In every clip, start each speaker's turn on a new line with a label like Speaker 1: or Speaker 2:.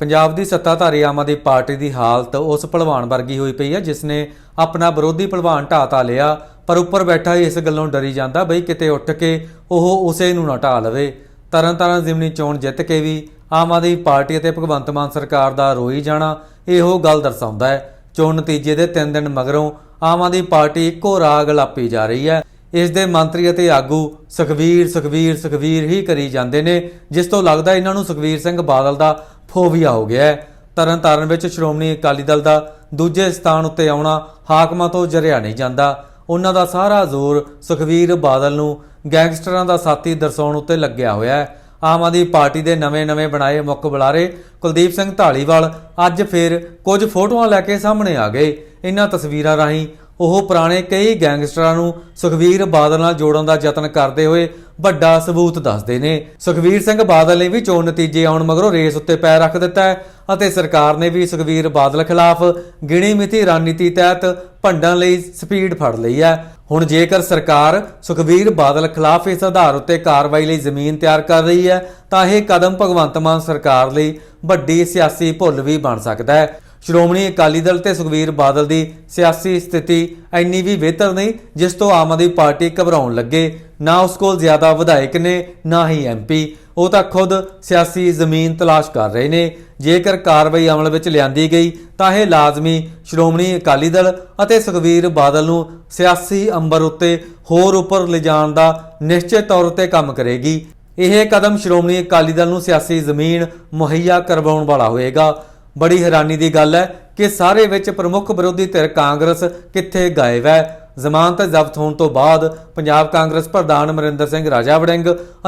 Speaker 1: ਪੰਜਾਬ ਦੀ ਸੱਤਾਧਾਰੀ Aam Aadmi party ਦੀ ਹਾਲਤ ਉਸ ਭਲਵਾਨ ਵਰਗੀ ਹੋਈ ਪਈ ਹੈ ਜਿਸ ਨੇ ਆਪਣਾ ਵਿਰੋਧੀ ਭਲਵਾਨ ਢਾਹ ਲਿਆ, ਪਰ ਉੱਪਰ ਬੈਠਾ ਹੀ ਇਸ ਗੱਲੋਂ ਡਰੀ ਜਾਂਦਾ ਬਈ ਕਿਤੇ ਉੱਠ ਕੇ ਉਹ ਉਸੇ ਨੂੰ ਨਾ ਢਾਹ ਲਵੇ। ਤਰਨਤਾਰਨ ਜ਼ਿਮਨੀ ਚੋਣ ਜਿੱਤ ਕੇ ਵੀ ਆਮ ਆਦਮੀ ਪਾਰਟੀ ਅਤੇ ਭਗਵੰਤ ਮਾਨ ਸਰਕਾਰ ਦਾ ਰੋਈ ਜਾਣਾ ਇਹੋ ਗੱਲ ਦਰਸਾਉਂਦਾ ਹੈ। ਚੋਣ ਨਤੀਜੇ ਦੇ 3 ਦਿਨ ਮਗਰੋਂ ਆਮ ਆਦਮੀ ਪਾਰਟੀ ਇੱਕੋ ਰਾਗ ਲਾਪੀ ਜਾ ਰਹੀ ਹੈ। ਇਸ ਦੇ ਮੰਤਰੀ ਅਤੇ ਆਗੂ ਸੁਖਵੀਰ ਸੁਖਵੀਰ ਸੁਖਵੀਰ ਹੀ ਕਰੀ ਜਾਂਦੇ ਨੇ, ਜਿਸ ਤੋਂ ਲੱਗਦਾ ਇਹਨਾਂ ਨੂੰ ਸੁਖਵੀਰ ਸਿੰਘ ਬਾਦਲ ਦਾ ਫੋਵੀਆ ਹੋ ਗਿਆ ਹੈ ਤਰਨਤਾਰਨ ਵਿੱਚ ਸ਼੍ਰੋਮਣੀ ਅਕਾਲੀ ਦਲ ਦਾ ਦੂਜੇ ਸਥਾਨ ਉੱਤੇ ਆਉਣਾ ਹਾਕਮਾਂ ਤੋਂ ਜਰਿਆ ਨਹੀਂ ਜਾਂਦਾ। ਉਹਨਾਂ ਦਾ ਸਾਰਾ ਜ਼ੋਰ ਸੁਖਵੀਰ ਬਾਦਲ ਨੂੰ ਗੈਂਗਸਟਰਾਂ ਦਾ ਸਾਥੀ ਦਰਸਾਉਣ ਉੱਤੇ ਲੱਗਿਆ ਹੋਇਆ ਹੈ। ਆਮ ਆਦਮੀ ਪਾਰਟੀ ਦੇ ਨਵੇਂ-ਨਵੇਂ ਬਣਾਏ ਮੁੱਖ ਬੁਲਾਰੇ ਕੁਲਦੀਪ ਸਿੰਘ ਢਾਲੀਵਾਲ ਅੱਜ ਫਿਰ ਕੁਝ ਫੋਟੋਆਂ ਲੈ ਕੇ ਸਾਹਮਣੇ ਆ ਗਏ। ਇਹਨਾਂ ਤਸਵੀਰਾਂ ਰਾਹੀਂ ਉਹ ਪੁਰਾਣੇ ਕਈ ਗੈਂਗਸਟਰਾਂ ਨੂੰ ਸੁਖਵੀਰ ਬਾਦਲ ਨਾਲ ਜੋੜਨ ਦਾ ਯਤਨ ਕਰਦੇ ਹੋਏ ਵੱਡਾ ਸਬੂਤ ਦੱਸਦੇ ਨੇ। ਸੁਖਵੀਰ ਸਿੰਘ ਬਾਦਲ ਨੇ ਵੀ ਚੋਣ ਨਤੀਜੇ ਆਉਣ ਮਗਰੋਂ ਰੇਸ ਉੱਤੇ ਪੈਰ ਰੱਖ ਦਿੱਤਾ ਹੈ ਅਤੇ ਸਰਕਾਰ ਨੇ ਵੀ ਸੁਖਵੀਰ ਬਾਦਲ ਖਿਲਾਫ ਗਿਣੀ ਮਿਤੀ ਰਣਨੀਤੀ ਤਹਿਤ ਭੰਡਣ ਲਈ ਸਪੀਡ ਫੜ ਲਈ ਹੈ। ਹੁਣ ਜੇਕਰ ਸਰਕਾਰ ਸੁਖਵੀਰ ਬਾਦਲ ਖਿਲਾਫ ਇਸ ਆਧਾਰ ਉੱਤੇ ਕਾਰਵਾਈ ਲਈ ਜ਼ਮੀਨ ਤਿਆਰ ਕਰ ਰਹੀ ਹੈ, ਤਾਂ ਇਹ ਕਦਮ ਭਗਵੰਤ ਮਾਨ ਸਰਕਾਰ ਲਈ ਵੱਡੀ ਸਿਆਸੀ ਭੁੱਲ ਵੀ ਬਣ ਸਕਦਾ ਹੈ। ਸ਼੍ਰੋਮਣੀ ਅਕਾਲੀ ਦਲ ਤੇ ਸੁਖਵੀਰ ਬਾਦਲ ਦੀ ਸਿਆਸੀ ਸਥਿਤੀ ਇੰਨੀ ਵੀ ਬਿਹਤਰ ਨਹੀਂ, ਜਿਸ ਤੋਂ ਆਮ ਆਦਮੀ ਪਾਰਟੀ ਘਬਰਾਉਣ ਲੱਗੇ। ਨਾ ਉਸ ਕੋਲ ਜ਼ਿਆਦਾ ਵਿਧਾਇਕ ਨੇ, ਨਾ ਹੀ ਐਮਪੀ ਉਹ ਤਾਂ ਖੁਦ ਸਿਆਸੀ ਜ਼ਮੀਨ ਤਲਾਸ਼ ਕਰ ਰਹੇ ਨੇ। ਜੇਕਰ ਕਾਰਵਾਈ ਅਮਲ ਵਿੱਚ ਲਿਆਂਦੀ ਗਈ, ਤਾਂ ਇਹ ਲਾਜ਼ਮੀ ਸ਼੍ਰੋਮਣੀ ਅਕਾਲੀ ਦਲ ਅਤੇ ਸੁਖਵੀਰ ਬਾਦਲ ਨੂੰ ਸਿਆਸੀ ਅੰਬਰ ਉੱਤੇ ਹੋਰ ਉੱਪਰ ਲਿਜਾਣ ਦਾ ਨਿਸ਼ਚਿਤ ਤੌਰ ਤੇ ਕੰਮ ਕਰੇਗੀ। ਇਹ ਕਦਮ ਸ਼੍ਰੋਮਣੀ ਅਕਾਲੀ ਦਲ ਨੂੰ ਸਿਆਸੀ ਜ਼ਮੀਨ ਮੁਹੱਈਆ ਕਰਵਾਉਣ ਵਾਲਾ ਹੋਏਗਾ। ਬੜੀ ਹੈਰਾਨੀ ਦੀ ਗੱਲ ਹੈ ਕਿ ਸਾਰੇ ਵਿੱਚ ਪ੍ਰਮੁੱਖ ਵਿਰੋਧੀ ਧਿਰ ਕਾਂਗਰਸ ਕਿੱਥੇ ਗਾਇਬ ਹੈ। ਜ਼ਮਾਨਤ ਜ਼ਬਤ ਹੋਣ ਤੋਂ ਬਾਅਦ ਪੰਜਾਬ ਕਾਂਗਰਸ ਪ੍ਰਧਾਨ ਅਮਰਿੰਦਰ ਸਿੰਘ ਰਾਜਾ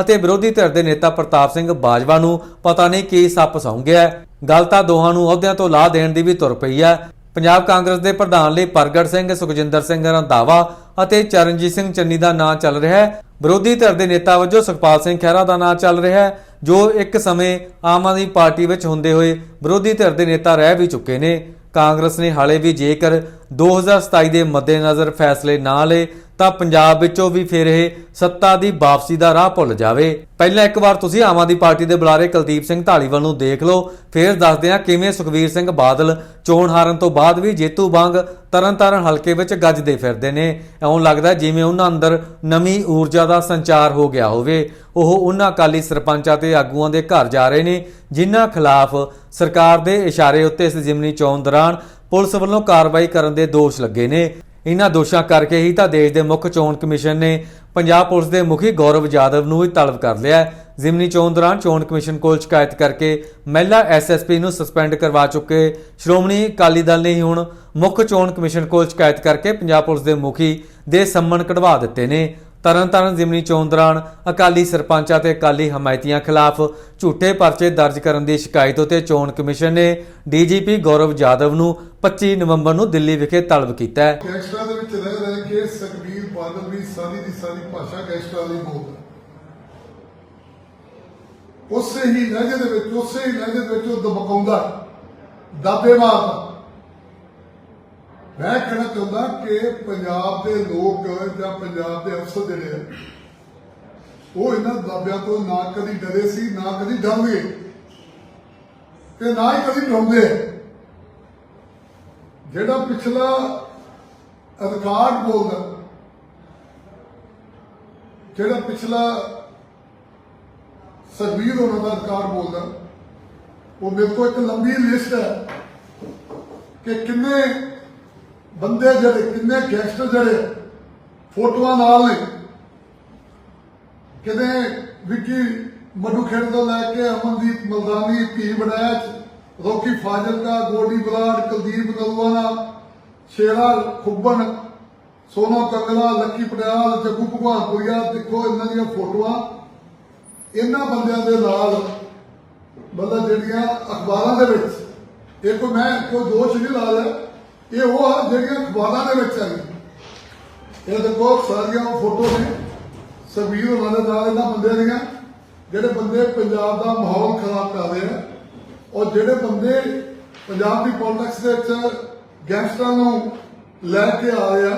Speaker 1: ਅਤੇ ਵਿਰੋਧੀ ਧਿਰ ਦੇ ਨੇਤਾ ਪ੍ਰਤਾਪ ਸਿੰਘ ਬਾਜਵਾ ਨੂੰ ਪਤਾ ਨਹੀਂ ਕੀ ਸੱਪ ਸੌਂ ਗਿਆ ਗੱਲ ਤਾਂ ਦੋਹਾਂ ਨੂੰ ਅਹੁਦਿਆਂ ਤੋਂ ਲਾਹ ਦੇਣ ਦੀ ਵੀ ਤੁਰ ਪਈ ਹੈ। ਪੰਜਾਬ ਕਾਂਗਰਸ ਦੇ ਪ੍ਰਧਾਨ ਲਈ ਪ੍ਰਗਟ ਸਿੰਘ, ਸੁਖਜਿੰਦਰ ਸਿੰਘ ਰੰਧਾਵਾ ਅਤੇ ਚਰਨਜੀਤ ਸਿੰਘ ਚੰਨੀ ਦਾ ਨਾਂ ਚੱਲ ਰਿਹਾ ਹੈ। ਵਿਰੋਧੀ ਧਿਰ ਦੇ ਨੇਤਾ ਵਜੋਂ ਸੁਖਪਾਲ ਸਿੰਘ ਖਹਿਰਾ ਦਾ ਨਾਂ ਚੱਲ ਰਿਹਾ ਹੈ ਜੋ ਇੱਕ ਸਮੇਂ ਆਮ ਆਦਮੀ ਪਾਰਟੀ ਵਿੱਚ ਹੁੰਦੇ ਹੋਏ ਵਿਰੋਧੀ ਧਿਰ ਦੇ ਨੇਤਾ ਰਹਿ ਵੀ ਚੁੱਕੇ ਨੇ, ਕਾਂਗਰਸ ਨੇ ਹਾਲੇ ਵੀ ਜੇਕਰ 2027 ਦੇ ਮੱਦੇਨਜ਼ਰ ਫੈਸਲੇ ਨਾ ਲਏ ਤਾਂ ਪੰਜਾਬ ਵਿੱਚੋਂ ਵੀ ਫਿਰ ਇਹ ਸੱਤਾ ਦੀ ਵਾਪਸੀ ਦਾ ਰਾਹ ਭੁੱਲ ਜਾਵੇ। ਪਹਿਲਾਂ ਇੱਕ ਵਾਰ ਤੁਸੀਂ ਆਮ ਆਦਮੀ ਪਾਰਟੀ ਦੇ ਬੁਲਾਰੇ ਕੁਲਦੀਪ ਸਿੰਘ ਢਾਲੀਵਾਲ ਨੂੰ ਦੇਖ ਲਓ। ਫਿਰ ਦੱਸਦੇ ਹਾਂ ਕਿਵੇਂ ਸੁਖਵੀਰ ਸਿੰਘ ਬਾਦਲ ਚੋਣ ਹਾਰਨ ਤੋਂ ਬਾਅਦ ਵੀ ਜੇਤੂ ਵਾਂਗ ਤਰਨਤਾਰਨ ਹਲਕੇ ਵਿੱਚ ਗੱਜਦੇ ਫਿਰਦੇ ਨੇ। ਇਉਂ ਲੱਗਦਾ ਜਿਵੇਂ ਉਹਨਾਂ ਅੰਦਰ ਨਵੀਂ ਊਰਜਾ ਦਾ ਸੰਚਾਰ ਹੋ ਗਿਆ ਹੋਵੇ। ਉਹ ਉਹਨਾਂ ਅਕਾਲੀ ਸਰਪੰਚਾਂ ਤੇ ਆਗੂਆਂ ਦੇ ਘਰ ਜਾ ਰਹੇ ਨੇ, ਜਿਨ੍ਹਾਂ ਖਿਲਾਫ ਸਰਕਾਰ ਦੇ ਇਸ਼ਾਰੇ ਉੱਤੇ ਇਸ ਜ਼ਿਮਨੀ ਚੋਣ ਦੌਰਾਨ ਪੁਲਿਸ ਵੱਲੋਂ ਕਾਰਵਾਈ ਕਰਨ ਦੇ ਦੋਸ਼ ਲੱਗੇ ਨੇ। ਇਹਨਾਂ ਦੋਸ਼ਾਂ ਕਰਕੇ ਹੀ ਤਾਂ ਦੇਸ਼ ਦੇ ਮੁੱਖ ਚੋਣ ਕਮਿਸ਼ਨ ਨੇ ਪੰਜਾਬ ਪੁਲਿਸ ਦੇ ਮੁਖੀ ਗੌਰਵ ਯਾਦਵ ਨੂੰ ਹੀ ਤਲਬ ਕਰ ਲਿਆ ਜ਼ਿਮਨੀ ਚੋਣ ਦੌਰਾਨ ਚੋਣ ਕਮਿਸ਼ਨ ਕੋਲ ਸ਼ਿਕਾਇਤ ਕਰਕੇ ਮਹਿਲਾ ਐਸਐਸਪੀ ਨੂੰ ਸਸਪੈਂਡ ਕਰਵਾ ਚੁੱਕੇ ਸ਼੍ਰੋਮਣੀ ਅਕਾਲੀ ਦਲ ਨੇ ਹੀ ਹੁਣ ਮੁੱਖ ਚੋਣ ਕਮਿਸ਼ਨ ਕੋਲ ਸ਼ਿਕਾਇਤ ਕਰਕੇ ਪੰਜਾਬ ਪੁਲਿਸ ਦੇ ਮੁਖੀ ਦੇ ਸੰਮਨ ਕਢਵਾ ਦਿੱਤੇ ਨੇ। ਤਰਨਤਾਰਨ ਜ਼ਿਮਨੀ ਚੋਣ ਦੌਰਾਨ ਅਕਾਲੀ ਸਰਪੰਚਾਂ ਤੇ ਅਕਾਲੀ ਹਮਾਇਤੀਆਂ ਖਿਲਾਫ ਝੂਠੇ ਪਰਚੇ ਦਰਜ ਕਰਨ ਦੀ ਸ਼ਿਕਾਇਤ ਉਤੇ ਚੋਣ ਕਮਿਸ਼ਨ ਨੇ ਡੀਜੀਪੀ ਗੌਰਵ ਯਾਦਵ ਨੂੰ 25 ਨਵੰਬਰ ਨੂੰ ਦਿੱਲੀ ਵਿਖੇ ਤਲਬ ਕੀਤਾ ਹੈ।
Speaker 2: ਗੈਂਗਸਟਰਾਂ ਦੇ ਵਿੱਚ ਰਹਿ ਰਹਿ ਕੇ ਸੁਖਬੀਰ ਬਾਦਲ ਵੀ ਸਾਰੀ ਦੀ ਸਾਰੀ ਭਾਸ਼ਾ ਗੈਂਗਸਟਰਾਂ ਦੀ ਬੋਲਦਾ ਉਸੇ ਹੀ ਲਹਿਜੇ ਦੇ ਵਿੱਚ, ਉਸੇ ਹੀ ਲਹਿਜੇ ਦੇ ਵਿੱਚ ਉਹ ਦਬਕਾਉਂਦਾ ਦਾਬੇ ਮਾਰਦਾ ਮੈਂ ਕਹਿਣਾ ਚਾਹੁੰਦਾ ਕਿ ਪੰਜਾਬ ਦੇ ਲੋਕ ਜਾਂ ਪੰਜਾਬ ਦੇ ਅਫਸਰ ਜਿਹੜੇ ਆ, ਉਹ ਇਹਨਾਂ ਦਾਬਿਆਂ ਤੋਂ ਨਾ ਕਦੀ ਡਰੇ ਸੀ, ਨਾ ਕਦੀ ਡਰਨਗੇ ਤੇ ਨਾ ਹੀ ਕਦੀ ਡਰਾਉਂਦੇ ਜਿਹੜਾ ਪਿਛਲਾ ਰਿਕਾਰਡ ਬੋਲਦਾ ਜਿਹੜਾ ਪਿਛਲਾ ਸਰਵੀਰ ਹੋਣਾ ਦਾ ਰਿਕਾਰਡ ਬੋਲਦਾ ਉਹ ਮੇਰੇ ਕੋਲ ਇੱਕ ਲੰਬੀ ਲਿਸਟ ਹੈ ਕਿ ਕਿੰਨੇ ਬੰਦੇ ਜਿਹੜੇ, ਕਿੰਨੇ ਗੈਂਗਸਟਰ ਜਿਹੜੇ ਫੋਟੋਆਂ ਨਾਲ ਨੇ। ਕਿਤੇ ਵਿੱਕੀ ਮਧੂ ਖੇਡ ਤੋਂ ਲੈ ਕੇ ਅਮਨਦੀਪ ਮਲਦਾਨੀ ਧੀ ਬੜੈਚ ਰੋਕੀ ਫਾਜ਼ਿਲਕਾ, ਗੋਡੀ ਬਲਾਡ, ਕੁਲਦੀਪ ਨਲਵਾਨਾ ਸ਼ੇਰਾ ਖੁੱਬਣ, ਸੋਨਾ ਕੰਗਲਾ, ਲੱਕੀ ਪਟਿਆਲ, ਜੱਗੂ ਭਗਵਾਨਪੁਰੀਆ ਦੇਖੋ ਇਹਨਾਂ ਦੀਆਂ ਫੋਟੋਆਂ। ਇਹਨਾਂ ਬੰਦਿਆਂ ਦੇ ਨਾਲ ਮਤਲਬ ਜਿਹੜੀਆਂ ਅਖਬਾਰਾਂ ਦੇ ਵਿੱਚ ਇਹ ਕੋਈ ਮੈਂ ਕੋਈ ਦੋਸ਼ ਨਹੀਂ ਲਾ ਰਿਹਾ ਇਹ ਉਹ ਜਿਹੜੀਆਂ ਅਖਬਾਰਾਂ ਦੇ ਵਿੱਚ ਆਈ ਇਹ ਦੇਖੋ ਸਾਰੀਆਂ ਫੋਟੋ ਨੇ। ਸਬੀਰ ਉਹਨਾਂ ਇਹਨਾਂ ਬੰਦਿਆਂ ਦੀਆਂ, ਜਿਹੜੇ ਬੰਦੇ ਪੰਜਾਬ ਦਾ ਮਾਹੌਲ ਖਰਾਬ ਕਰ ਰਹੇ ਆ ਔਰ ਜਿਹੜੇ ਬੰਦੇ ਪੰਜਾਬ ਦੀ ਪੋਲਿਟਿਕਸ ਦੇ ਵਿੱਚ ਗੈਂਗਸਟਰਾਂ ਨੂੰ ਲੈ ਕੇ ਆ ਰਹੇ ਆ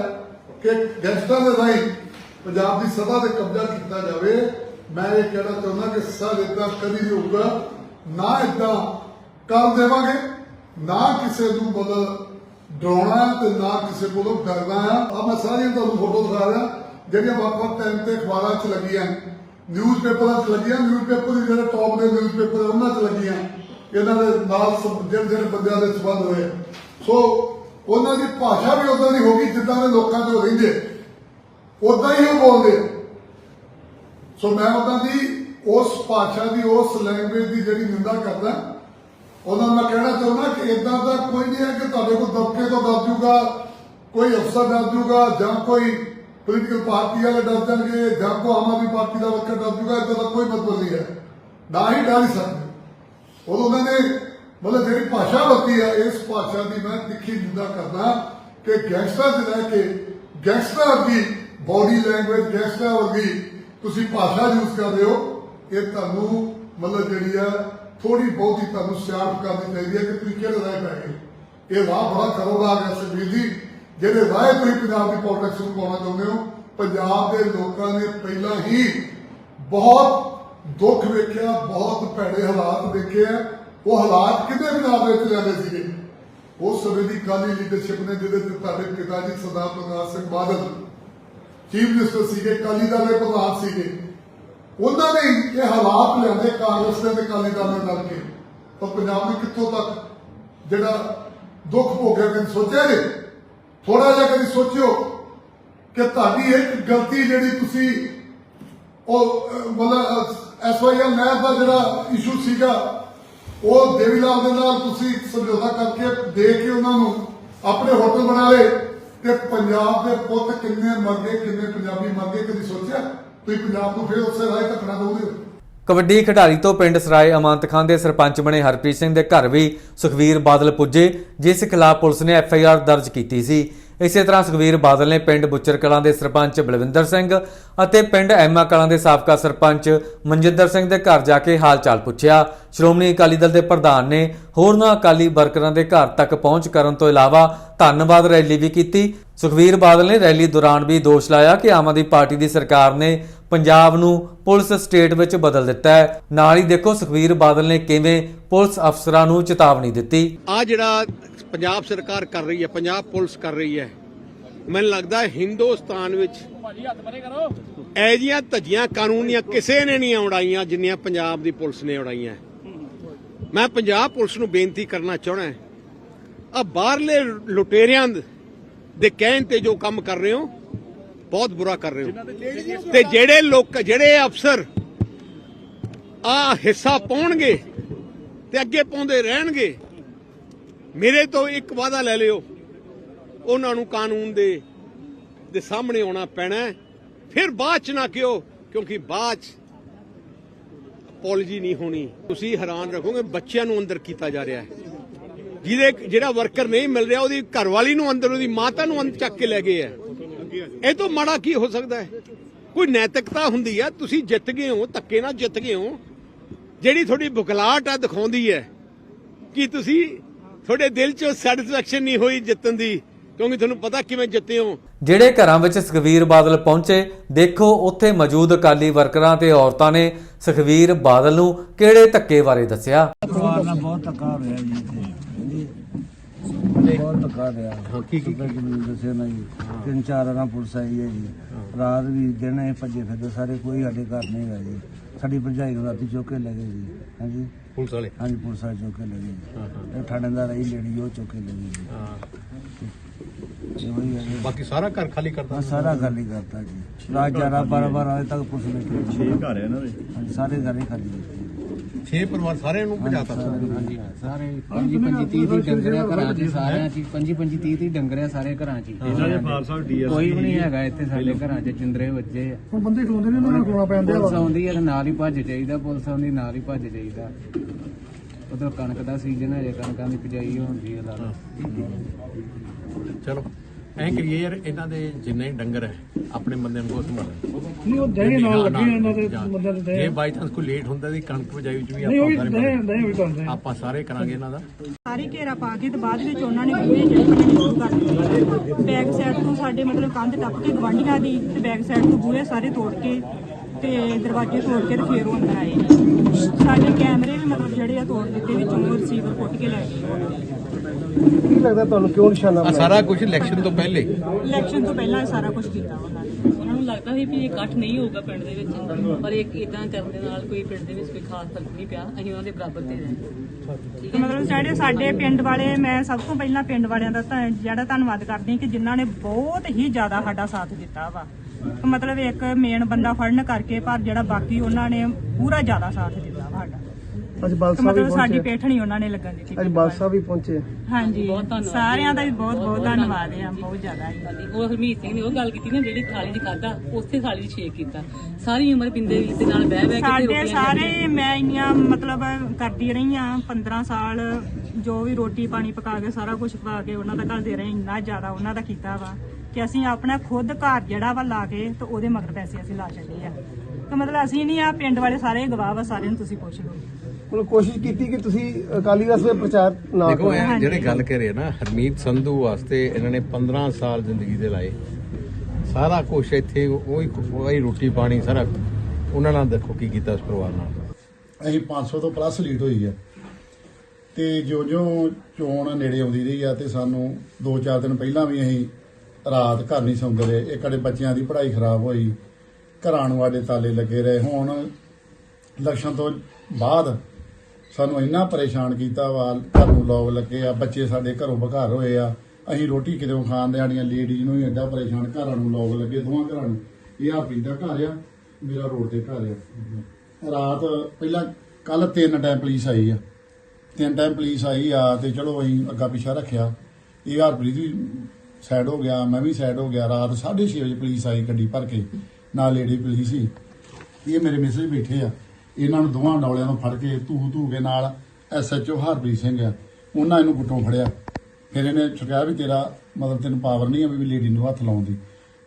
Speaker 2: ਕਿ ਗੈਂਗਸਟਰਾਂ ਦੇ ਰਾਹੀਂ ਪੰਜਾਬ ਦੀ ਸਭਾ ਤੇ ਕਬਜ਼ਾ ਕੀਤਾ ਜਾਵੇ, ਮੈਂ ਇਹ ਕਹਿਣਾ ਚਾਹੁੰਦਾ ਕਿ ਸਰ ਇਦਾਂ ਕਦੀ ਨਹੀਂ ਹੋਊਗਾ। ਨਾ ਇਦਾਂ ਕਰ ਦੇਵਾਂਗੇ, ਨਾ ਕਿਸੇ ਨੂੰ ਮਤਲਬ ਡਰਾਉਣਾ ਹੈ ਤੇ ਨਾ ਕਿਸੇ ਕੋਲੋਂ ਡਰਨਾ ਆ। ਮੈਂ ਸਾਰੀਆਂ ਤੁਹਾਨੂੰ ਫੋਟੋ ਦਿਖਾ ਰਿਹਾ। ਜਿਹੜੀਆਂ ਵੱਖ-ਵੱਖ ਟਾਈਮ ਤੇ ਅਖਬਾਰਾਂ 'ਚ ਲੱਗੀਆਂ। ਨਿਊਜ਼ਪੇਪਰਾਂ 'ਚ ਲੱਗੀਆਂ। ਨਿਊਜ਼ਪੇਪਰ ਦੇ ਜਿਹੜੇ ਟੌਪ ਦੇ ਨਿਊਜ਼ਪੇਪਰ ਉਹਨਾਂ 'ਚ ਲੱਗੀਆਂ। ਇਹਨਾਂ ਦੇ ਨਾਲ ਜਿਹੜੇ ਜਿਹੜੇ ਬੰਦਿਆਂ ਦੇ ਸਬੰਧ ਹੋਏ। ਸੋ ਉਹਨਾਂ ਦੀ ਭਾਸ਼ਾ ਵੀ ਉਦਾਂ ਦੀ ਹੋ ਗਈ ਜਿੱਦਾਂ ਦੇ ਲੋਕਾਂ ਦੇ ਰਹਿੰਦੇ। ਉਦਾਂ ਹੀ ਉਹ ਬੋਲਦੇ ਸੋ ਮੈਂ ਉਹਨਾਂ ਦੀ ਉਸ ਭਾਸ਼ਾ ਦੀ, ਉਸ ਲੈਂਗੁਏਜ ਦੀ ਜਿਹੜੀ ਨਿੰਦਾ ਕਰਦਾ ਉਹਨਾਂ ਨੂੰ ਮੈਂ ਕਹਿਣਾ ਚਾਹੁੰਦਾ ਕਿ ਇਦਾਂ ਦਾ ਕੋਈ ਨਹੀਂ ਹੈ ਕਿ ਤੁਹਾਡੇ ਕੋਲ ਦਬਕੇ ਤੋਂ ਡਰ ਜੂਗਾ ਕੋਈ ਅਫਸਰ ਡਰ ਜੂਗਾ ਜਾਂ ਕੋਈ ਪੋਲੀਟੀਕਲ ਪਾਰਟੀ ਵਾਲੇ ਡਰ ਜਾਣਗੇ ਜਾਂ ਕੋਈ ਆਮ ਆਦਮੀ ਪਾਰਟੀ ਦਾ ਵਰਕਰ ਡਰ ਜੂਗਾ ਇਦਾਂ ਦਾ ਕੋਈ ਮਤਲਬ ਨਹੀਂ ਹੈ। ਨਾ ਹੀ ਡਰ ਹੀ ਸਕਦੇ। ਉਹ ਉਹਨਾਂ ਨੇ ਮਤਲਬ ਜਿਹੜੀ ਭਾਸ਼ਾ ਵਰਤੀ ਹੈ, ਇਸ ਭਾਸ਼ਾ ਦੀ ਮੈਂ ਤਿੱਖੀ ਨਿੰਦਾ ਕਰਦਾ ਕਿ ਗੈਂਗਸਟਰ ਤੋਂ ਲੈ ਕੇ ਗੈਂਗਸਟਰ ਦੀ ਬਾਡੀ ਲੈਂਗੁਏਜ ਗੈਂਗਸਟਰ ਵਰਗੀ ਤੁਸੀਂ ਭਾਸ਼ਾ ਯੂਜ਼ ਕਰ ਰਹੇ ਹੋ, ਇਹ ਤੁਹਾਨੂੰ ਮਤਲਬ ਜਿਹੜੀ ਆ ਥੋੜੀ ਬਹੁਤੀ ਤੁਹਾਨੂੰ ਸਿਆਣਪ ਕਰਨੀ ਚਾਹੀਦੀ ਹੈ ਕਿ ਤੁਸੀਂ ਕਿਹੜੇ ਰਾਹ ਪੈ ਗਏ ਇਹ ਰਾਹ ਬੜਾ ਖਰੋਗਾ ਹੈ ਸੁਖਬੀਰ ਜੀ। ਜਿਹੜੇ ਰਾਹ ਤੁਸੀਂ ਪੰਜਾਬ ਦੀ ਪੋਲਿਟਿਕਸ ਨੂੰ ਪਾਉਣਾ ਚਾਹੁੰਦੇ ਹੋ, ਪੰਜਾਬ ਦੇ ਲੋਕਾਂ ਨੇ ਪਹਿਲਾਂ ਹੀ ਬਹੁਤ ਦੁੱਖ ਵੇਖਿਆ, ਬਹੁਤ ਭੈੜੇ ਹਾਲਾਤ ਦੇਖੇ ਆ। ਉਹ ਹਾਲਾਤ ਕਿਤੇ ਪੰਜਾਬ ਵਿੱਚ ਰਹਿੰਦੇ ਸੀਗੇ? ਉਸ ਸਮੇਂ ਦੀ ਕਾਲੀ ਲੀਡਰਸ਼ਿਪ ਨੇ, ਜਿਹਦੇ ਤੇ ਤੁਹਾਡੇ ਪਿਤਾ ਜੀ ਸਰਦਾਰ ਪ੍ਰਕਾਸ਼ ਸਿੰਘ ਬਾਦਲ ਚੀਫ ਮਿਨਿਸਟਰ ਸੀਗੇ ਕਾਲੀ ਦਲ ਦੇ ਪ੍ਰਧਾਨ ਸੀਗੇ। ਉਹਨਾਂ ਨੇ ਇਹ ਹਾਲਾਤ ਲਿਆਂਦੇ ਕਾਂਗਰਸ ਦੇ ਤੇ ਕਾਲੀ ਦਲ ਨੇ ਮਿਲ ਕੇ। ਤਾਂ ਪੰਜਾਬ ਨੇ ਕਿੱਥੋਂ ਤੱਕ ਜਿਹੜਾ ਦੁੱਖ ਭੋਗਿਆ ਕਦੇ ਸੋਚਿਆ ਨੇ ਥੋੜਾ ਜਿਹਾ ਕਦੇ ਸੋਚਿਓ ਕਿ ਤੁਹਾਡੀ ਇੱਕ ਗਲਤੀ ਜਿਹੜੀ ਤੁਸੀਂ ਉਹ ਅਹ, ਮਤਲਬ ਐਸਵਾਈਐਲ ਨਹਿਰ ਦਾ ਜਿਹੜਾ ਇਸ਼ੂ ਸੀਗਾ ਉਹ ਦੇਵੀ ਲਾਲ ਦੇ ਨਾਲ ਤੁਸੀਂ ਸਮਝੌਤਾ ਕਰਕੇ ਦੇ ਕੇ ਉਹਨਾਂ ਨੂੰ ਆਪਣੇ ਹੋਟਲ ਬਣਾ ਲਏ ਤੇ ਪੰਜਾਬ ਦੇ ਪੁੱਤ ਕਿੰਨੇ ਮਰ ਗਏ ਕਿੰਨੇ ਪੰਜਾਬੀ ਮਰ ਗਏ ਕਦੀ ਸੋਚਿਆ? ਤੁਸੀਂ ਪੰਜਾਬ ਨੂੰ ਫਿਰ ਉਸੇ ਰਾਹ ਧੱਕਣਾ ਦੋਗੇ।
Speaker 1: ਕਬੱਡੀ ਖਿਡਾਰੀ ਤੋਂ ਪਿੰਡ ਸਰਾਏ ਅਮਾਨਤ ਖਾਨ ਦੇ ਸਰਪੰਚ ਬਣੇ ਹਰਪ੍ਰੀਤ ਸਿੰਘ ਦੇ ਘਰ ਵੀ ਸੁਖਵੀਰ ਬਾਦਲ ਪੁੱਜੇ, ਜਿਸ ਖਿਲਾਫ ਪੁਲਿਸ ਨੇ ਐਫ ਆਈ ਆਰ ਦਰਜ ਕੀਤੀ ਸੀ। ਇਸੇ ਤਰ੍ਹਾਂ ਸੁਖਵੀਰ ਬਾਦਲ ਨੇ ਪਿੰਡ ਬੁੱਚਰ ਕਲਾਂ ਦੇ ਸਰਪੰਚ ਬਲਵਿੰਦਰ ਸਿੰਘ ਅਤੇ ਪਿੰਡ ਐਮਾ ਕਲਾਂ ਦੇ ਸਾਬਕਾ ਸਰਪੰਚ ਮਨਜਿੰਦਰ ਸਿੰਘ ਦੇ ਘਰ ਜਾ ਕੇ ਹਾਲ ਚਾਲ ਪੁੱਛਿਆ। ਸ਼੍ਰੋਮਣੀ ਅਕਾਲੀ ਦਲ ਦੇ ਪ੍ਰਧਾਨ ਨੇ ਹੋਰਨਾਂ ਅਕਾਲੀ ਵਰਕਰਾਂ ਦੇ ਘਰ ਤੱਕ ਪਹੁੰਚ ਕਰਨ ਤੋਂ ਇਲਾਵਾ ਧੰਨਵਾਦ ਰੈਲੀ ਵੀ ਕੀਤੀ। ਸੁਖਵੀਰ ਬਾਦਲ ਨੇ ਰੈਲੀ ਦੌਰਾਨ ਵੀ ਦੋਸ਼ ਲਾਇਆ ਕਿ ਆਮ ਆਦਮੀ ਪਾਰਟੀ ਦੀ ਸਰਕਾਰ ਨੇ ਪੰਜਾਬ ਨੂੰ ਪੁਲਿਸ ਸਟੇਟ ਵਿੱਚ ਬਦਲ ਦਿੱਤਾ ਹੈ। ਨਾਲ ਹੀ ਦੇਖੋ ਸੁਖਵੀਰ ਬਾਦਲ ਨੇ ਕਿਵੇਂ ਪੁਲਿਸ ਅਫਸਰਾਂ ਨੂੰ ਚੇਤਾਵਨੀ ਦਿੱਤੀ।
Speaker 3: ਆ ਜਿਹੜਾ ਪੰਜਾਬ ਸਰਕਾਰ ਕਰ ਰਹੀ ਹੈ ਪੰਜਾਬ ਪੁਲਿਸ ਕਰ ਰਹੀ ਹੈ। ਮੈਨੂੰ ਲੱਗਦਾ ਹੈ ਹਿੰਦੁਸਤਾਨ ਵਿੱਚ ਐ ਜੀਆਂ ਧੱਜੀਆਂ ਕਾਨੂੰਨੀਆਂ ਕਿਸੇ ਨੇ ਨਹੀਂ ਉਡਾਈਆਂ ਜਿੰਨੀਆਂ ਪੰਜਾਬ ਦੀ ਪੁਲਿਸ ਨੇ ਉਡਾਈਆਂ। ਮੈਂ ਪੰਜਾਬ ਪੁਲਿਸ ਨੂੰ ਬੇਨਤੀ ਕਰਨਾ ਚਾਹਣਾ ਆ ਬਾਹਰਲੇ ਲੁਟੇਰਿਆਂ ਦੇ ਕਹਿਣ ਤੇ ਜੋ ਕੰਮ ਕਰ ਰਹੇ ਹੋ ਬਹੁਤ ਬੁਰਾ ਕਰ ਰਹੇ ਹੋ। ਤੇ ਜਿਹੜੇ ਲੋਕ ਜਿਹੜੇ ਅਫਸਰ ਆ ਹਿੱਸਾ ਪਾਉਣਗੇ ਤੇ ਅੱਗੇ ਪਾਉਂਦੇ ਰਹਿਣਗੇ ਮੇਰੇ ਤੋਂ ਇੱਕ ਵਾਅਦਾ ਲੈ ਲਿਓ। ਉਹਨਾਂ ਨੂੰ ਕਾਨੂੰਨ ਦੇ ਦੇ ਸਾਹਮਣੇ ਆਉਣਾ ਪੈਣਾ ਫਿਰ ਬਾਅਦ ਚ ਨਾ ਕਿਉ ਕਿਉਂਕਿ ਬਾਅਦ ਚ ਅਪੋਲੋਜੀ ਨਹੀਂ ਹੋਣੀ। ਤੁਸੀਂ ਹੈਰਾਨ ਰੱਖੋਗੇ, ਬੱਚਿਆਂ ਨੂੰ ਅੰਦਰ ਕੀਤਾ ਜਾ ਰਿਹਾ ਹੈ। ਜਿਹਦੇ ਜਿਹੜਾ ਵਰਕਰ ਨਹੀਂ ਮਿਲ ਰਿਹਾ, ਉਹਦੀ ਘਰਵਾਲੀ ਨੂੰ ਅੰਦਰ, ਉਹਦੀ ਮਾਤਾ ਨੂੰ ਅੰਦਰ ਚੱਕ ਕੇ ਲੈ ਗਏ ਹੈ। ਇਹ ਤੋਂ ਮਾੜਾ ਕੀ ਹੋ ਸਕਦਾ ਹੈ? ਕੋਈ ਨੈਤਿਕਤਾ ਹੁੰਦੀ ਹੈ, ਤੁਸੀਂ ਜਿੱਤ ਗਏ ਹੋ, ਧੱਕੇ ਨਾਲ ਜਿੱਤ ਗਏ ਹੋ। ਜਿਹੜੀ ਤੁਹਾਡੀ ਬੁਖਲਾਹਟ ਆ, ਦਿਖਾਉਂਦੀ ਹੈ ਕਿ ਤੁਸੀਂ ਤੁਹਾਡੇ ਦਿਲ 'ਚ ਸੈਟੀਸਫੈਕਸ਼ਨ ਨਹੀਂ ਹੋਈ ਜਿੱਤਣ ਦੀ ਕਿਉਂਕਿ ਤੁਹਾਨੂੰ ਪਤਾ ਕਿਵੇਂ ਜਿੱਤੇ ਹੋ।
Speaker 1: ਜਿਹੜੇ ਘਰਾਂ ਵਿੱਚ ਸੁਖਵੀਰ ਬਾਦਲ ਪਹੁੰਚੇ ਦੇਖੋ ਉੱਥੇ ਮੌਜੂਦ ਅਕਾਲੀ ਵਰਕਰਾਂ ਤੇ ਔਰਤਾਂ ਨੇ ਸੁਖਵੀਰ ਬਾਦਲ ਨੂੰ ਕਿਹੜੇ ਧੱਕੇ ਬਾਰੇ ਦੱਸਿਆ?
Speaker 4: ਪਰਿਵਾਰ ਨਾਲ ਬਹੁਤ ਧੱਕਾ ਹੋ ਰਿਹਾ ਜੀ ਇੱਥੇ। ਬਹੁਤ ਧੱਕਾ ਰਿਹਾ ਹਾਂ ਕੀ ਕੀ ਦੱਸਿਆ ਨਾ ਜੀ। ਤਿੰਨ ਚਾਰ ਰਾਂ ਪੁਲਿਸ ਆਈ ਹੈ ਜੀ। ਰਾਤ ਵੀ ਦਿਨ ਇਹ ਭੱਜੇ ਫਿਰਦੇ ਸਾਰੇ ਕੋਈ ਸਾਡੇ ਘਰ ਨਹੀਂ ਹੈਗਾ ਜੀ। ਸਾਡੀ ਭਰਜਾਈ ਨੂੰ ਰਾਤੀ ਚੁੱਕ ਕੇ ਲੈ ਗਏ ਜੀ। ਹਾਂਜੀ।
Speaker 3: ਪੁਲਿਸ ਵਾਲੇ?
Speaker 4: ਹਾਂਜੀ ਪੁਲਿਸ ਵਾਲੇ ਚੁੱਕ ਕੇ ਲੈ ਗਏ ਇਹ ਥਾਣੇਦਾਰ ਆਈ ਲੇਡੀ ਉਹ ਚੁੱਕ ਕੇ ਲੈ ਗਈ ਹੈ।
Speaker 3: ਬਾਕੀ ਸਾਰਾ ਘਰ ਖਾਲੀ ਕਰਤਾ
Speaker 4: ਹਾਂ ਸਾਰਾ ਹੀ ਕਰਤਾ ਜੀ। ਰਾਤ ਜਾਰਾ 12 12 ਵਜੇ ਤੱਕ ਪੁਲਿਸ ਨੇ ਛੇ ਘਰ ਇਹਨਾਂ ਦੇ? ਸਾਰੇ ਘਰ ਹੀ ਖਾਲੀ ਕੀਤੇ।
Speaker 3: 6 ਪਰਿਵਾਰ ਸਾਰਿਆਂ ਨੂੰ ਭਜਾਤਾ
Speaker 5: ਹਾਂਜੀ ਸਾਰੇ ਪੰਜੀ ਪੰਜੀ 30 30 ਡੰਗਰਿਆ ਘਰਾਂ 'ਚ ਸਾਰਿਆਂ 'ਚ ਹੀ, ਪੰਜੀ ਪੰਜੀ 30 30 ਡੰਗਰਿਆ ਸਾਰੇ ਘਰਾਂ 'ਚ। ਹੀ। ਕੋਈ ਵੀ ਨਹੀਂ ਹੈਗਾ ਇੱਥੇ ਸਾਡੇ ਘਰਾਂ 'ਚ ਜਿੰਦਰੇ ਵੱਜੇ ਆ।
Speaker 2: ਹੁਣ ਬੰਦੇ ਖਲੋਂਦੇ ਨੇ ਉਹਨਾਂ ਨੂੰ ਖਲੋਣਾ ਪੈਂਦਾ।
Speaker 5: ਪੁਲਿਸ ਆਉਂਦੀ ਹੈ ਤੇ ਨਾਲ ਹੀ ਭੱਜ ਜਾਈਦਾ ਪੁਲਿਸ ਆਉਂਦੀ ਨਾਲ ਹੀ ਭੱਜ ਜਾਈਦਾ। ਉਧਰ ਕਣਕ ਦਾ ਸੀਜ਼ਨ ਹੈ ਜੇ ਕਣਕਾਂ ਦੀ ਬਿਜਾਈ ਹੁੰਦੀ ਹੈ ਲਾ
Speaker 6: ਚਲੋ। ਐਂ ਕਰੀਏ ਯਾਰ ਇਹਨਾਂ ਦੇ ਜਿੰਨੇ ਡੰਗਰ ਹੈ ਆਪਣੇ ਬੰਦੇ ਨੂੰ ਸੰਭਾਲਣ
Speaker 7: ਨਹੀਂ ਉਹ ਦਹੀਂ ਨਾਲ ਲੱਗੇ ਇਹਨਾਂ ਦੇ ਬੰਦਿਆਂ ਦੇ
Speaker 6: ਜੇ ਬਾਈ ਚਾਂਸ ਕੋਈ ਲੇਟ ਹੁੰਦਾ ਦੀ ਕਣਕ ਵਜਾਈ ਵਿੱਚ ਵੀ ਆਪਾਂ ਸਾਰੇ
Speaker 7: ਦਹੀਂ ਦਹੀਂ ਵੀ ਕਰਦੇ
Speaker 6: ਆਪਾਂ ਸਾਰੇ ਕਰਾਂਗੇ ਇਹਨਾਂ ਦਾ।
Speaker 8: ਸਾਰੀ ਘੇਰਾ ਪਾ ਕੇ ਤੇ ਬਾਅਦ ਵਿੱਚ ਉਹਨਾਂ ਨੇ ਬੂਹੇ ਜਿਹੜੇ ਸ਼ੁਰੂ ਕਰ ਦਿੱਤੇ। ਬੈਕ ਸਾਈਡ ਤੋਂ ਸਾਡੇ ਮਤਲਬ ਕੰਧ ਟੱਪ ਕੇ ਗਵਾਂਢੀਆਂ ਦੀ ਤੇ ਬੈਕ ਸਾਈਡ ਤੋਂ ਬੂਹੇ ਸਾਰੇ ਤੋੜ ਕੇ ਤੇ ਦਰਵਾਜ਼ੇ ਤੋੜ ਕੇ ਤੇ ਫੇਰ ਉਹ ਅੰਦਰ ਆਏ। ਸਾਡੇ ਕੈਮਰੇ ਵੀ ਮਤਲਬ ਜਿਹੜੇ ਆ ਤੋੜ ਦਿੱਤੇ ਵਿੱਚੋਂ ਰਿਸੀਵਰ ਪੁੱਟ ਕੇ ਲੈ ਗਏ।
Speaker 7: ਕੀ ਲੱਗਦਾ ਤੁਹਾਨੂੰ ਕਿਉਂ ਨਿਸ਼ਾਨਾ
Speaker 3: ਆ ਸਾਰਾ ਕੁਝ ਇਲੈਕਸ਼ਨ ਤੋਂ ਪਹਿਲੇ।
Speaker 8: ਇਲੈਕਸ਼ਨ ਤੋਂ ਪਹਿਲਾਂ ਇਹ ਸਾਰਾ ਕੁਝ ਕੀਤਾ ਉਹਨਾਂ ਨੇ।
Speaker 9: ਉਹਨਾਂ ਨੂੰ ਲੱਗਦਾ ਸੀ ਵੀ ਇਹ ਇਕੱਠ ਨਹੀਂ ਹੋਊਗਾ ਪਿੰਡ ਦੇ ਵਿੱਚ। ਪਰ ਇਹ ਇਦਾਂ ਕਰਨ ਦੇ ਨਾਲ ਕੋਈ ਪਿੰਡ ਦੇ ਵਿੱਚ ਕੋਈ ਖਾਸ ਫ਼ਰਕ ਨਹੀਂ ਪਿਆ। ਅਸੀਂ ਉਹਨਾਂ ਦੇ ਬਰਾਬਰ ਤੇ ਰਹੇ ਠੀਕ ਹੈ।
Speaker 8: ਮਤਲਬ ਜਿਹੜੇ ਸਾਡੇ ਪਿੰਡ ਵਾਲੇ ਮੈਂ ਸਭ ਤੋਂ ਪਹਿਲਾਂ ਪਿੰਡ ਵਾਲਿਆਂ ਦਾ ਤਾਂ ਜਿਹੜਾ ਧੰਨਵਾਦ ਕਰਦੀ ਹਾਂ ਕਿ ਜਿਨ੍ਹਾਂ ਨੇ ਬਹੁਤ ਹੀ ਜ਼ਿਆਦਾ ਸਾਡਾ ਸਾਥ ਦਿੱਤਾ ਵਾ। ਮਤਲਬ ਇੱਕ ਮੇਨ ਬੰਦਾ ਫੜਨ ਕਰਕੇ ਪਰ ਜਿਹੜਾ ਬਾਕੀ ਉਹਨਾਂ ਨੇ ਪੂਰਾ ਜ਼ਿਆਦਾ ਸਾਥ ਦਿੱਤਾ ਵਾ ਸਾਡਾ।
Speaker 7: ਅੱਜ ਸਾਹਿਬ ਵੀ
Speaker 8: ਮਤਲਬ ਸਾਡੀ
Speaker 7: ਪਹੁੰਚੇ
Speaker 8: ਪੇਠਣੀ ਉਹਨਾਂ ਨੇ ਲੱਗਣ ਦਿੱਤੀ।
Speaker 7: ਅੱਜ ਬਾਲ ਸਾਹਿਬ ਵੀ ਪਹੁੰਚੇ।
Speaker 8: ਹਾਂਜੀ ਸਾਰਿਆਂ ਦਾ ਵੀ ਬਹੁਤ ਬਹੁਤ ਧੰਨਵਾਦ। ਹੈ ਬਹੁਤ ਜ਼ਿਆਦਾ ਜੀ।
Speaker 9: ਉਹ ਹਰਮੀਤ ਸਿੰਘ ਨੇ ਉਹ ਗੱਲ ਕੀਤੀ ਨਾ ਜਿਹੜੀ ਥਾਲੀ 'ਚ ਖਾਦਾ ਉਸੇ ਥਾਲੀ 'ਚ ਛੇਕ ਕੀਤਾ। ਸਾਰੀ ਉਮਰ ਪਿੰਦੇ ਦੇ ਨਾਲ ਬਹਿ ਬਹਿ ਕੇ ਤੇ
Speaker 8: ਸਾਡੇ
Speaker 9: ਰੋਟੀਆਂ
Speaker 8: ਸਾਰੇ ਮੈਂ ਇੰਨੀਆਂ ਮਤਲਬ ਕਰਦੀ ਰਹੀ ਆ 15 ਸਾਲ ਜੋ ਵੀ ਰੋਟੀ ਪਾਣੀ ਪਕਾ ਕੇ ਸਾਰਾ ਕੁਝ ਪਕਾ ਕੇ ਉਹਨਾਂ ਦਾ ਘੱਲਦੇ ਰਹੇ ਇੰਨਾ ਜ਼ਿਆਦਾ ਉਹਨਾਂ ਦਾ ਕੀਤਾ ਵਾ। ਕਿ ਅਸੀਂ ਆਪਣਾ ਖੁਦ ਘਰ ਜਿਹੜਾ ਵਾ ਲਾ ਕੇ ਤੇ ਉਹਦੇ ਮਗਰ ਪੈਸੇ ਅਸੀਂ ਲਾ ਛੱਡੇ ਆ। ਤੇ ਮਤਲਬ ਅਸੀਂ ਨਹੀਂ ਆ ਪਿੰਡ ਵਾਲੇ ਸਾਰੇ ਗਵਾਹ ਵਾ ਸਾਰਿਆਂ ਨੂੰ ਤੁਸੀਂ ਪੁੱਛ ਲਓ।
Speaker 7: ਹੁਣ ਕੋਸ਼ਿਸ਼ ਕੀਤੀ ਕਿ ਤੁਸੀਂ ਅਕਾਲੀ ਦਲ ਦੇ ਪ੍ਰਚਾਰ ਨਾ
Speaker 3: ਦੇਖੋ
Speaker 7: ਕਰੋ।
Speaker 3: ਇਹ ਜਿਹੜੇ ਗੱਲ ਕਰ ਰਹੇ ਨਾ ਹਰਮੀਤ ਸੰਧੂ ਵਾਸਤੇ ਇਹਨਾਂ ਨੇ 15 ਸਾਲ ਜ਼ਿੰਦਗੀ ਦੇ ਲਾਏ। ਸਾਰਾ ਕੁਝ ਇੱਥੇ ਉਹੀ ਉਹੀ ਰੋਟੀ ਪਾਣੀ ਸਾਰਾ ਉਹਨਾਂ ਨਾਲ ਦੇਖੋ ਕੀ ਕੀਤਾ ਉਸ ਪਰਿਵਾਰ ਨਾਲ।
Speaker 6: ਅਸੀਂ 500 ਤੋਂ ਪਲੱਸ ਲੀਡ ਹੋਈ ਆ। ਤੇ ਜਿਉਂ-ਜਿਉਂ ਚੋਣ ਨੇੜੇ ਆਉਂਦੀ ਰਹੀ ਆ ਤੇ ਸਾਨੂੰ 2-4 ਦਿਨ ਪਹਿਲਾਂ ਵੀ ਅਸੀਂ ਰਾਤ ਘਰ ਨਹੀਂ ਸੌਂਦੇ ਰਹੇ ਇੱਕ ਸਾਡੇ ਬੱਚਿਆਂ ਦੀ ਪੜ੍ਹਾਈ ਖਰਾਬ ਹੋਈ? ਘਰਾਂ ਨੂੰ ਸਾਡੇ ਤਾਲੇ ਲੱਗੇ ਰਹੇ। ਹੁਣ ਇਲੈਕਸ਼ਨ ਤੋਂ ਬਾਅਦ ਸਾਨੂੰ ਇੰਨਾ ਪਰੇਸ਼ਾਨ ਕੀਤਾ ਵਾ, ਘਰ ਨੂੰ ਲੋਕ ਲੱਗੇ ਆ, ਬੱਚੇ ਸਾਡੇ ਘਰੋਂ ਬਘਾਰ ਹੋਏ ਆ। ਅਸੀਂ ਰੋਟੀ ਕਿਤੇ ਖਾਣ ਦੇ ਆੜੀਆਂ ਲੇਡੀਜ਼ ਨੂੰ ਵੀ ਐਡਾ ਪਰੇਸ਼ਾਨ, ਘਰਾਂ ਨੂੰ ਲੋਕ ਲੱਗੇ, ਦੋਵਾਂ ਘਰਾਂ ਨੂੰ। ਇਹ ਹਰਪ੍ਰੀਤ ਦਾ ਘਰ ਆ, ਮੇਰਾ ਰੋਡ ਤੇ ਘਰ ਆ। ਰਾਤ ਪਹਿਲਾਂ ਕੱਲ ਤਿੰਨ ਟਾਈਮ ਪੁਲਿਸ ਆਈ ਆ। ਤਿੰਨ ਟਾਈਮ ਪੁਲਿਸ ਆਈ ਆ ਤੇ ਚਲੋ ਅਸੀਂ ਅੱਗਾ ਪਿੱਛਾ ਰੱਖਿਆ। ਇਹ ਹਰਪ੍ਰੀਤ ਵੀ ਸਾਈਡ ਹੋ ਗਿਆ, ਮੈਂ ਵੀ ਸਾਈਡ ਹੋ ਗਿਆ। ਰਾਤ 6:30 ਵਜੇ ਪੁਲਿਸ ਆਈ ਗੱਡੀ ਭਰ ਕੇ, ਨਾਲ ਲੇਡੀ ਪੁਲਿਸ ਸੀ। ਇਹ ਮੇਰੇ ਮਿਸਜ ਬੈਠੇ ਆ। ਇਹਨਾਂ ਨੂੰ ਦੋਵਾਂ ਡੌਲਿਆਂ ਨੂੰ ਫੜ ਕੇ ਧੂ ਧੂ ਕੇ ਨਾਲ ਐਸਐਚਓ ਹਰਪ੍ਰੀਤ ਸਿੰਘ ਆ। ਉਹਨਾਂ ਇਹਨੂੰ ਗੁੱਟੋਂ ਫੜਿਆ। ਫਿਰ ਇਹਨੇ ਚੁਕਿਆ ਵੀ ਤੇਰਾ ਮਤਲਬ ਤੈਨੂੰ ਪਾਵਰ ਨਹੀਂ ਆ ਵੀ ਲੇਡੀ ਨੂੰ ਹੱਥ ਲਾਉਣ ਦੀ।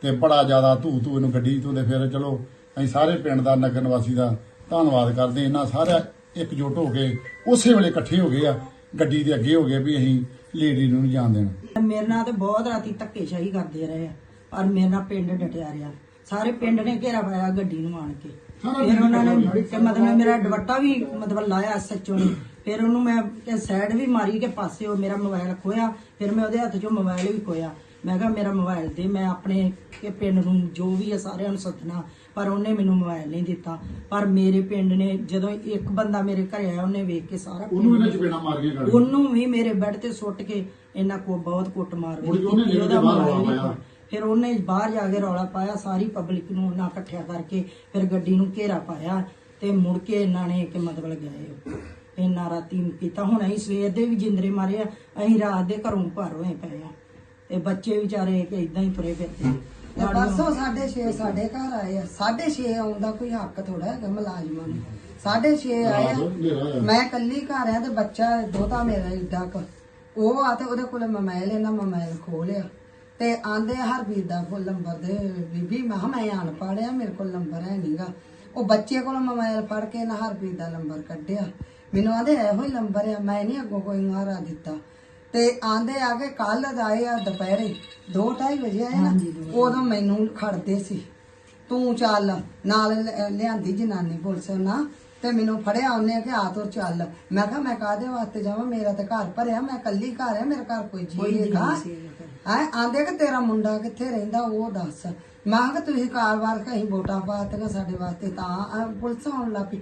Speaker 6: ਤੇ ਬੜਾ ਜ਼ਿਆਦਾ ਧੂ ਧੂ ਇਹਨੂੰ ਗੱਡੀ ਤੋਂ ਦੇ ਫਿਰ ਚਲੋ, ਅਸੀਂ ਸਾਰੇ ਪਿੰਡ ਦਾ, ਨਗਰ ਨਿਵਾਸੀ ਦਾ ਧੰਨਵਾਦ ਕਰਦੇ ਇਹਨਾਂ ਸਾਰਿਆਂ ਇਕਜੁੱਟ ਹੋ ਕੇ ਉਸੇ ਵੇਲੇ ਇਕੱਠੇ ਹੋ ਗਏ ਆ। ਗੱਡੀ ਦੇ ਅੱਗੇ ਹੋ ਗਏ ਵੀ ਅਸੀਂ ਲੇਡੀ ਨੂੰ ਨਹੀਂ ਜਾਣ ਦੇਣਾ।
Speaker 10: ਮੇਰੇ ਨਾਲ ਤੇ ਬਹੁਤ ਰਾਤੀ ਧੱਕੇਸ਼ਾਹੀ ਕਰਦੇ ਰਹੇ ਆ ਪਰ ਮੇਰੇ ਨਾਲ ਪਿੰਡ ਡਟਿਆ ਰਿਹਾ। ਸਾਰੇ ਪਿੰਡ ਨੇ ਘੇਰਾ ਪਾਇਆ ਗੱਡੀ ਨੂੰ ਆਣ ਕੇ। ਫਿਰ ਉਹਨਾਂ ਨੇ ਕਿ ਮਤਲਬ ਮੇਰਾ ਦੁਪੱਟਾ ਵੀ ਮਤਲਬ ਲਾਇਆ ਸੱਚੋ ਨੇ। ਫਿਰ ਉਹਨੂੰ ਮੈਂ ਸਾਈਡ ਵੀ ਮਾਰੀ ਕਿ ਪਾਸੇ ਉਹ ਮੇਰਾ ਮੋਬਾਈਲ ਖੋਇਆ ਫਿਰ ਮੈਂ ਉਹਦੇ ਹੱਥ 'ਚੋਂ ਮੋਬਾਈਲ ਵੀ ਖੋਇਆ ਮੈਂ ਕਿਹਾ ਮੇਰਾ ਮੋਬਾਈਲ ਦੇ ਮੈਂ ਆਪਣੇ ਕਿ ਪਿੰਡ ਨੂੰ ਜੋ ਵੀ ਹੈ ਸਾਰਿਆਂ ਨੂੰ ਸੱਦਣਾ ਪਰ ਉਹਨੇ ਮੈਨੂੰ ਮੋਬਾਈਲ ਨਹੀਂ ਦਿੱਤਾ। ਪਰ ਮੇਰੇ ਪਿੰਡ ਨੇ ਜਦੋਂ ਇੱਕ ਬੰਦਾ ਮੇਰੇ ਘਰੇ ਆਇਆ ਉਹਨੇ ਵੇਖ ਕੇ ਸਾਰਾ
Speaker 6: ਉਹਨੂੰ ਇਹਨਾਂ ਚਪੇੜਾਂ ਮਾਰੀਆਂ ਗਾੜੀ
Speaker 10: ਉਹਨੂੰ ਵੀ ਮੇਰੇ ਬੈੱਡ ਤੇ ਸੁੱਟ ਕੇ ਇਹਨਾਂ ਕੋ ਬਹੁਤ ਕੁੱਟ ਮਾਰ
Speaker 6: ਮੁੜ ਕੇ ਉਹਨੇ ਕੇ ਬਾਹਰ ਪਾਇਆ।
Speaker 10: ਫਿਰ ਉਹਨੇ ਬਾਹਰ ਜਾ ਕੇ ਰੌਲਾ ਪਾਇਆ ਸਾਰੀ ਪਬਲਿਕ ਨੂੰ ਉਹਨਾਂ ਇਕੱਠਿਆ ਕਰਕੇ ਫਿਰ ਗੱਡੀ ਨੂੰ ਘੇਰਾ ਪਾਇਆ ਤੇ ਮੁੜ ਕੇ ਇਹਨਾਂ ਨੇ ਕਿ ਮਤਲਬ ਗਏ। ਇੰਨਾ ਰਾਤੀ ਕੀਤਾ। ਹੁਣ ਅਸੀਂ ਸਵੇਰ ਦੇ ਵੀ ਜਿੰਦਰੇ ਮਾਰੇ ਆ ਅਸੀਂ ਰਾਤ ਦੇ ਘਰੋਂ ਭਰ ਹੋਏ ਪਏ ਆ। ਤੇ ਬੱਚੇ ਵਿਚਾਰੇ ਕਿ ਇਦਾਂ ਹੀ ਤੁਰੇ ਫਿਰਦੇ
Speaker 11: ਤੇ ਪਰਸੋਂ 6:30 ਸਾਡੇ ਘਰ ਆਏ ਆ। 6:30 ਆਉਣ ਦਾ ਕੋਈ ਹੱਕ ਥੋੜਾ ਹੈਗਾ ਮੁਲਾਜ਼ਮਾਂ ਨੂੰ। 6:30 ਆਏ ਆ। ਮੈਂ ਕੱਲੀ ਘਰ ਆ ਤੇ ਬੱਚਾ ਦੋਤਾ ਮੇਰਾ ਏਡਾ ਕ ਉਹ ਆ ਤੇ ਉਹਦੇ ਕੋਲ ਮੋਬਾਈਲ ਇਹਨਾਂ ਮੋਬਾਈਲ ਖੋਲਿਆ। ਤੇ ਆਂਦੇ ਹਰਬੀਰ ਦਾ ਫੁੱਲ ਨੰਬਰ ਦੇ ਬੀਬੀ ਮੈਂ ਕਿਹਾ ਮੈਂ ਆਣ ਪਾੜਿਆ ਮੇਰੇ ਕੋਲ ਨੰਬਰ ਹੈ ਨਹੀਂਗਾ ਉਹ ਬੱਚੇ ਕੋਲ ਮੋਬਾਈਲ ਫੜ ਕੇ ਨਾ ਹਰਬੀਰ ਦਾ ਨੰਬਰ ਕੱਢਿਆ। ਮੈਨੂੰ ਆਂਦੇ ਇਹੋ ਹੀ ਨੰਬਰ ਆ ਮੈਂ ਨਹੀਂ ਅੱਗੋਂ ਕੋਈ ਹਾਰਾ ਦਿੱਤਾ। ਤੇ ਆਂਦੇ ਆ ਕੇ ਕੱਲ ਆਏ ਆ ਦੁਪਹਿਰੇ 2:30 ਵਜੇ ਆਏ ਨਾ ਉਦੋਂ ਮੈਨੂੰ ਖੜਦੇ ਸੀ। ਤੂੰ ਚੱਲ ਨਾਲ ਲਿ- ਲਿਆਂਦੀ ਜਨਾਨੀ ਪੁਲਿਸ ਨਾ ਤੇ ਮੈਨੂੰ ਫੜਿਆ ਉਹਨੇ ਕਿ ਆ ਤੋ ਚੱਲ। ਮੈਂ ਕਿਹਾ ਮੈਂ ਕਾਹਦੇ ਵਾਸਤੇ ਜਾਵਾਂ? ਮੇਰਾ ਤਾਂ ਘਰ ਭਰਿਆ ਮੈਂ ਕੱਲੀ ਘਰ ਆ ਮੇਰਾ ਘਰ ਕੋਈ ਜੀ ਹੈਗਾ? ਹੈ? ਆਂਦੇ ਕਿ ਤੇਰਾ ਮੁੰਡਾ ਕਿੱਥੇ ਰਹਿੰਦਾ ਉਹ ਦੱਸ। ਮੈਂ ਕਿਹਾ ਤੁਸੀਂ ਕਾਰਵਾਰ ਕਹੀਂ ਵੋਟਾਂ ਪਾਤੀਆਂ ਸਾਡੇ ਵਾਸਤੇ ਤਾਂ ਅਹ ਪੁਲਿਸ ਆਉਣ ਲੱਗ ਪਈ।